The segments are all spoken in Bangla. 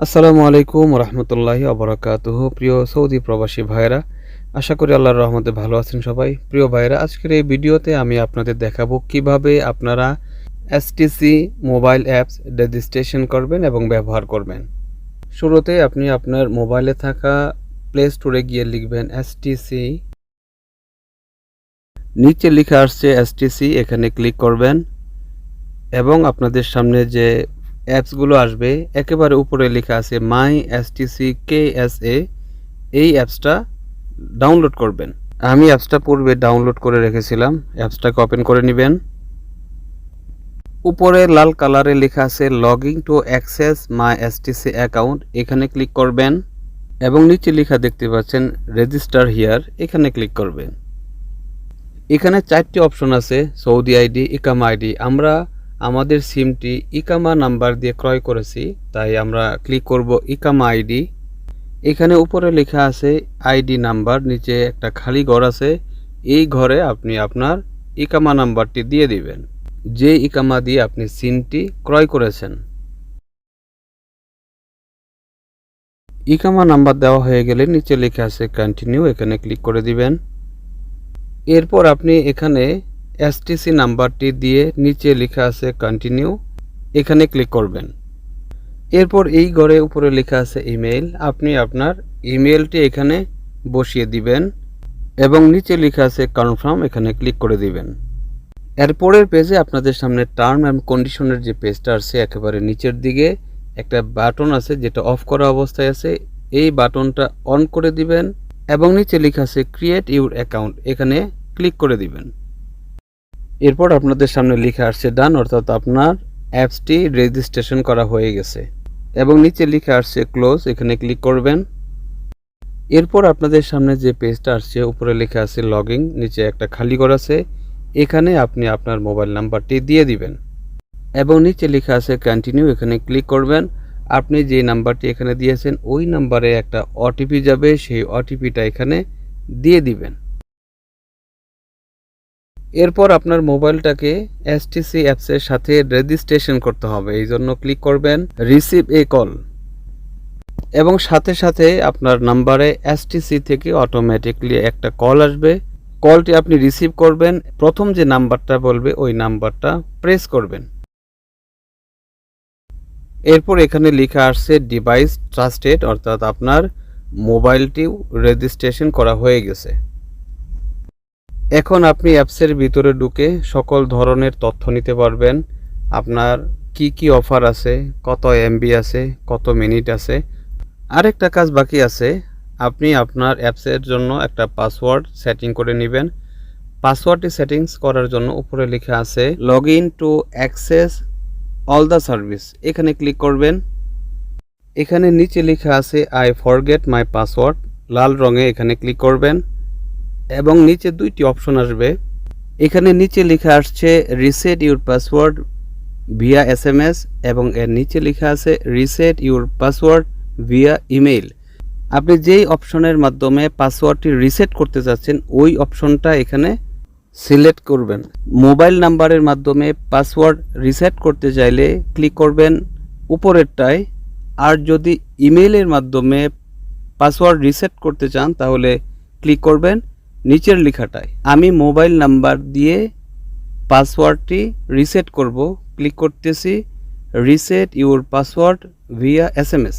আসসালামু আলাইকুম রহমতুল্লাহি অবরাকাতুহ প্রিয় সৌদি প্রবাসী ভাইরা আশা করি আল্লাহর রহমতে ভালো আছেন সবাই। প্রিয় ভাইরা আজকের এই ভিডিওতে আমি আপনাদের দেখাবো কীভাবে আপনারা এসটিসি মোবাইল অ্যাপস রেজিস্ট্রেশন করবেন এবং ব্যবহার করবেন। শুরুতে আপনি আপনার মোবাইলে থাকা প্লে স্টোরে গিয়ে লিখবেন এসটিসি নিচে লেখা আসছে এসটিসি এখানে ক্লিক করবেন এবং আপনাদের সামনে যে অ্যাপসগুলো আসবে, একেবারে উপরে লেখা আছে মাই এসটিসি কে এস এ। এই অ্যাপসটা ডাউনলোড করবেন। আমি অ্যাপসটা পূর্বে ডাউনলোড করে রেখেছিলাম, অ্যাপসটাকে ওপেন করে নেবেন। উপরে লাল কালারে লেখা আছে login to access my STC account, এখানে ক্লিক করবেন। এবং নিচে লেখা দেখতে পাচ্ছেন রেজিস্টার হিয়ার, এখানে ক্লিক করবেন। এখানে চারটি অপশন আছে, সৌদি আইডি ইকামা আইডি আমরা আমাদের সিমটি ইকামা নাম্বার দিয়ে ক্রয় করেছি, তাই আমরা ক্লিক করব ইকামা আইডি। এখানে উপরে লেখা আছে আইডি নাম্বার, নিচে একটা খালি ঘর আছে। এই ঘরে আপনি আপনার ইকামা নাম্বারটি দিয়ে দিবেন। যে ইকামা দিয়ে আপনি সিমটি ক্রয় করেছেন। ইকামা নাম্বার দেওয়া হয়ে গেলে নিচে লেখা আছে কন্টিনিউ, এখানে ক্লিক করে দিবেন। এরপর আপনি এখানে এসটিসি নাম্বারটি দিয়ে নিচে লেখা আছে কন্টিনিউ এখানে ক্লিক করবেন। এরপর এই ঘরে উপরে লেখা আছে ইমেল আপনি আপনার ইমেলটি এখানে বসিয়ে দিবেন এবং নিচে লেখা আছে কনফার্ম এখানে ক্লিক করে দিবেন। এরপরের পেজে আপনাদের সামনে টার্ম অ্যান্ড কন্ডিশনের যে পেজটা আছে, একেবারে নিচের দিকে একটা বাটন আছে, যেটা অফ করা অবস্থায় আছে, এই বাটনটা অন করে দিবেন এবং নিচে লেখা আছে ক্রিয়েট ইউর অ্যাকাউন্ট এখানে ক্লিক করে দিবেন। এরপর আপনাদের সামনে লেখা আসছে, ডান অর্থাৎ আপনার অ্যাপসটি রেজিস্ট্রেশন করা হয়ে গেছে। এবং নিচে লেখা আসছে, ক্লোজ এখানে ক্লিক করবেন। এরপর আপনাদের সামনে যে পেজটা আসছে, উপরে লেখা আছে লগিং নিচে একটা খালি ঘর আছে। এখানে আপনি আপনার মোবাইল নাম্বারটি দিয়ে দিবেন। এবং নিচে লেখা আছে কন্টিনিউ এখানে ক্লিক করবেন। আপনি যে নাম্বারটি এখানে দিয়েছেন, ওই নাম্বারে একটা ওটিপি যাবে, সেই ওটিপিটা এখানে দিয়ে দিবেন। এরপর আপনার মোবাইলটাকে এসটিসি অ্যাপসের সাথে রেজিস্ট্রেশন করতে হবে। এই জন্য ক্লিক করবেন রিসিভ এ কল এবং সাথে সাথে আপনার নাম্বারে এসটিসি থেকে অটোমেটিকলি একটা কল আসবে। কলটি আপনি রিসিভ করবেন। প্রথম যে নাম্বারটা বলবে, ওই নাম্বারটা প্রেস করবেন। এরপর এখানে লেখা আসছে ডিভাইস ট্রাস্টেড অর্থাৎ আপনার মোবাইলটিও রেজিস্ট্রেশন করা হয়ে গেছে। এখন আপনি অ্যাপসের ভিতরে ঢুকে সকল ধরনের তথ্য নিতে পারবেন। আপনার কি কি অফার আছে, কত এমবি আছে, কত মিনিট আছে। আরেকটা কাজ বাকি আছে, আপনি আপনার অ্যাপসের জন্য একটা পাসওয়ার্ড সেটিং করে নেবেন। পাসওয়ার্ডটি সেটিংস করার জন্য উপরে লেখা আছে log in to access all the service এখানে ক্লিক করবেন। এখানে নিচে লেখা আছে আই ফরগেট মাই পাসওয়ার্ড লাল রঙে এখানে ক্লিক করবেন। এবং নিচে দুইটি অপশন আসবে। এখানে নিচে লেখা আসছে reset your password via S M S এবং এর নিচে লেখা আছে reset your password via email আপনি যেই অপশনের মাধ্যমে পাসওয়ার্ডটি রিসেট করতে চাচ্ছেন, ওই অপশনটা এখানে সিলেক্ট করবেন। মোবাইল নাম্বারের মাধ্যমে পাসওয়ার্ড রিসেট করতে চাইলে ক্লিক করবেন। উপরেরটায়, আর যদি ইমেইলের মাধ্যমে পাসওয়ার্ড রিসেট করতে চান, তাহলে ক্লিক করবেন। নিচের লেখাটায়। আমি মোবাইল নাম্বার দিয়ে পাসওয়ার্ডটি রিসেট করব। ক্লিক করতেছি, reset your password via S M S.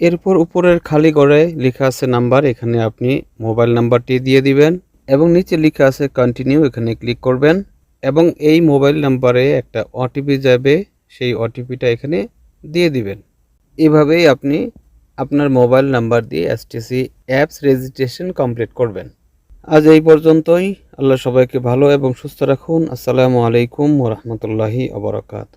এরপর উপরের খালি ঘরে লেখা আছে নাম্বার, এখানে আপনি মোবাইল নাম্বারটি দিয়ে দিবেন এবং নিচে লেখা আছে কন্টিনিউ এখানে ক্লিক করবেন এবং এই মোবাইল নাম্বারে একটা ওটিপি যাবে, সেই ওটিপিটা এখানে দিয়ে দিবেন। এভাবেই আপনি আপনার মোবাইল নাম্বার দিয়ে এসটিসি অ্যাপস রেজিস্ট্রেশন কমপ্লিট করবেন। আজ এই পর্যন্তই। আল্লাহ সবাইকে ভালো এবং সুস্থ রাখুন। আসসালামু আলাইকুম ওরহমতুল্লাহি আবরকাত